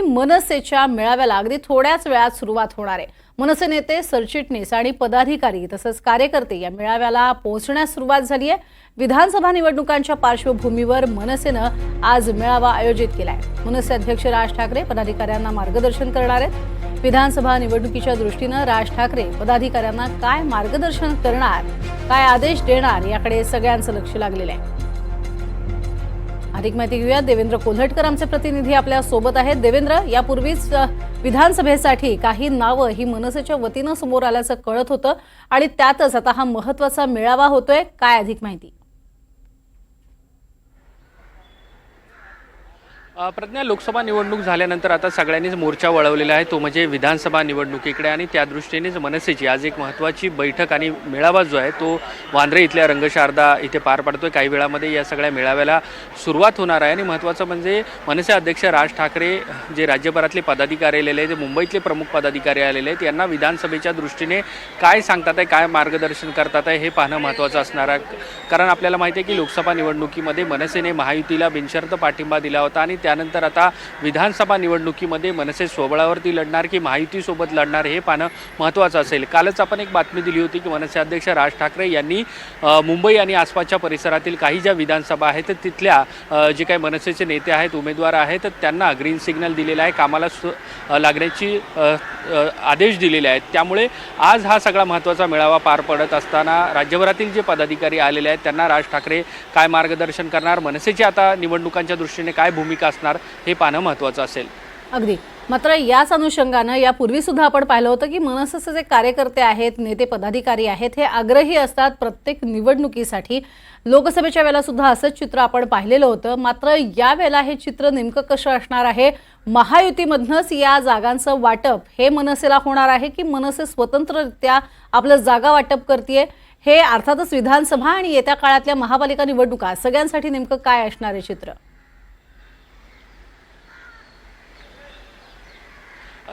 मनसेच्या मेळाव्याला अगदी थोड्याच वेळात सुरुवात होणार आहे. मनसे नेते सरचिटणीस आणि पदाधिकारी तसंच कार्यकर्ते या मेळाव्याला पोहोचण्यास सुरुवात झाली आहे. विधानसभा निवडणुकांच्या पार्श्वभूमीवर मनसेनं आज मेळावा आयोजित केलाय. मनसे अध्यक्ष राज ठाकरे पदाधिकाऱ्यांना मार्गदर्शन करणार आहेत. विधानसभा निवडणुकीच्या दृष्टीनं राज ठाकरे पदाधिकाऱ्यांना काय मार्गदर्शन करणार काय आदेश देणार याकडे सगळ्यांचं लक्ष लागलेलं आहे. अधिक माहिती घेऊया. देवेंद्र कोल्हटकर आमचे प्रतिनिधी आपल्यासोबत आहेत. देवेंद्र यापूर्वीच विधानसभेसाठी काही नावं ही मनसेच्या वतीनं समोर आल्याचं कळत होतं आणि त्यातच आता हा महत्त्वाचा मेळावा होतोय. काय अधिक माहिती? प्रज्ञा लोकसभा निवडणूक झाल्यानंतर आता सगळ्यांनीच मोर्चा वळवलेला आहे. तो म्हणजे विधानसभा निवडणुकीकडे आणि त्या दृष्टीनेच मनसेची आज एक महत्त्वाची बैठक आणि मेळावा जो आहे तो वांद्रे इथल्या रंगशारदा इथे पार पडतोय. काही वेळामध्ये या सगळ्या मेळाव्याला सुरुवात होणार आहे आणि महत्त्वाचं म्हणजे मनसे अध्यक्ष राज ठाकरे जे राज्यभरातले पदाधिकारी आलेले आहेत जे मुंबईतले प्रमुख पदाधिकारी आलेले आहेत यांना विधानसभेच्या दृष्टीने काय सांगतात आहे काय मार्गदर्शन करतात आहे हे पाहणं महत्त्वाचं असणार आहे. कारण आपल्याला माहिती आहे की लोकसभा निवडणुकीमध्ये मनसेने महायुतीला बिनशर्त पाठिंबा दिला होता आणि त्यानंतर आता विधानसभा निवडणुकीमध्ये मनसे स्वबळावरती लढणार की महायुतीसोबत लढणार हे पाहणं महत्त्वाचं असेल. कालच आपण एक बातमी दिली होती की मनसे अध्यक्ष राज ठाकरे यांनी मुंबई आणि आसपासच्या परिसरातील काही ज्या विधानसभा आहेत तिथल्या जे काही मनसेचे नेते आहेत उमेदवार आहेत तर त्यांना ग्रीन सिग्नल दिलेला आहे कामाला लागण्याची आदेश दिलेले आहेत. त्यामुळे आज हा सगळा महत्त्वाचा मेळावा पार पडत असताना राज्यभरातील जे पदाधिकारी आलेले आहेत त्यांना राज ठाकरे काय मार्गदर्शन करणार? मनसेची आता निवडणुकांच्या दृष्टीने काय भूमिका असणार हे पाहणं महत्त्वाचं असेल. अगदी. मात्र याच अनुषंगानं यापूर्वी सुद्धा आपण पाहिलं होतं की मनसेचे जे कार्यकर्ते आहेत नेते पदाधिकारी आहेत हे आग्रही असतात प्रत्येक निवडणुकीसाठी. लोकसभेच्या वेळेला सुद्धा असंच चित्र आपण पाहिलेलं होतं. मात्र यावेळेला हे चित्र नेमकं कसं असणार आहे? महायुतीमधनंच या जागांचं वाटप हे मनसेला होणार आहे की मनसे स्वतंत्ररित्या आपलं जागा वाटप करते हे अर्थातच विधानसभा आणि येत्या काळातल्या महापालिका निवडणुका सगळ्यांसाठी नेमकं काय असणार आहे चित्र?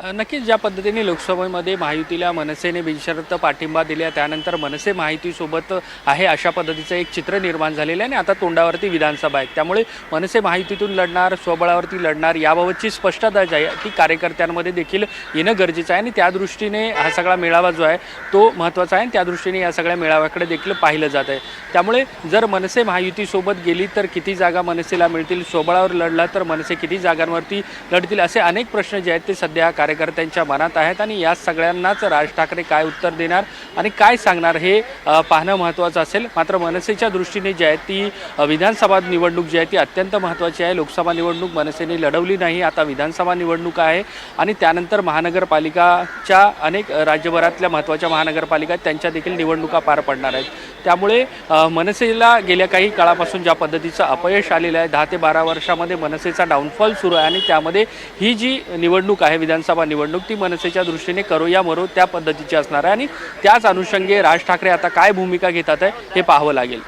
नक्कीच ज्या पद्धतीने लोकसभेमध्ये महायुतीला मनसेने बिनशर्त पाठिंबा दिल्या त्यानंतर मनसे महायुतीसोबत आहे अशा पद्धतीचं एक चित्र निर्माण झालेलं आहे आणि आता तोंडावरती विधानसभा आहे त्यामुळे मनसे महायुतीतून लढणार स्वबळावरती लढणार याबाबतची स्पष्टता जी आहे ती कार्यकर्त्यांमध्ये देखील येणं गरजेचं आहे आणि त्या दृष्टीने हा सगळा मेळावा जो आहे तो महत्त्वाचा आहे आणि त्या दृष्टीने या सगळ्या मेळाव्याकडे देखील पाहिलं जात आहे. त्यामुळे जर मनसे महायुतीसोबत गेली तर किती जागा मनसेला मिळतील? स्वबळावर लढला तर मनसे किती जागांवरती लढतील? असे अनेक प्रश्न जे आहेत ते सध्या कार्य कार्यकर्त्यांच्या मनात आहेत आणि या सगळ्यांनाच राज ठाकरे काय उत्तर देणार आणि काय सांगणार हे पाहणं महत्त्वाचं असेल. मात्र मनसेच्या दृष्टीने जी आहे ती विधानसभा निवडणूक जी आहे ती अत्यंत महत्त्वाची आहे. लोकसभा निवडणूक मनसेने लढवली नाही. आता विधानसभा निवडणूक आहे आणि त्यानंतर महानगरपालिकाच्या अनेक राज्यभरातल्या महत्त्वाच्या महानगरपालिका त्यांच्या देखील निवडणुका पार पडणार आहेत. त्यामुळे मनसेला गेल्या काही काळापासून ज्या पद्धतीचं अपयश आलेलं आहे दहा ते बारा वर्षामध्ये मनसेचा डाऊनफॉल सुरू आहे आणि त्यामध्ये ही जी निवडणूक आहे विधानसभा निवडणूक ती मनसेच्या दृष्टीने करो या मरो त्या पद्धतीची असणार आहे. आणि त्याच अनुषंगे राज ठाकरे आता काय भूमिका घेतात आहे हे पाहावं लागेल.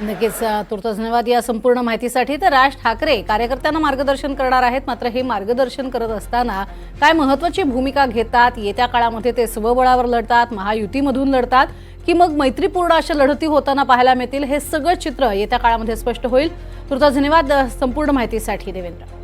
नक्कीच अ, तुर्तास धन्यवाद या संपूर्ण माहितीसाठी. तर राज ठाकरे कार्यकर्त्यांना मार्गदर्शन करणार आहेत मात्र हे मार्गदर्शन करत असताना काय महत्वाची भूमिका घेतात? येत्या काळामध्ये ते स्वबळावर लढतात महायुतीमधून लढतात की मग मैत्रीपूर्ण अशा लढती होताना पाहायला मिळतील? हे सगळं चित्र येत्या काळामध्ये स्पष्ट होईल. तुर्तास धन्यवाद संपूर्ण माहितीसाठी देवेंद्र.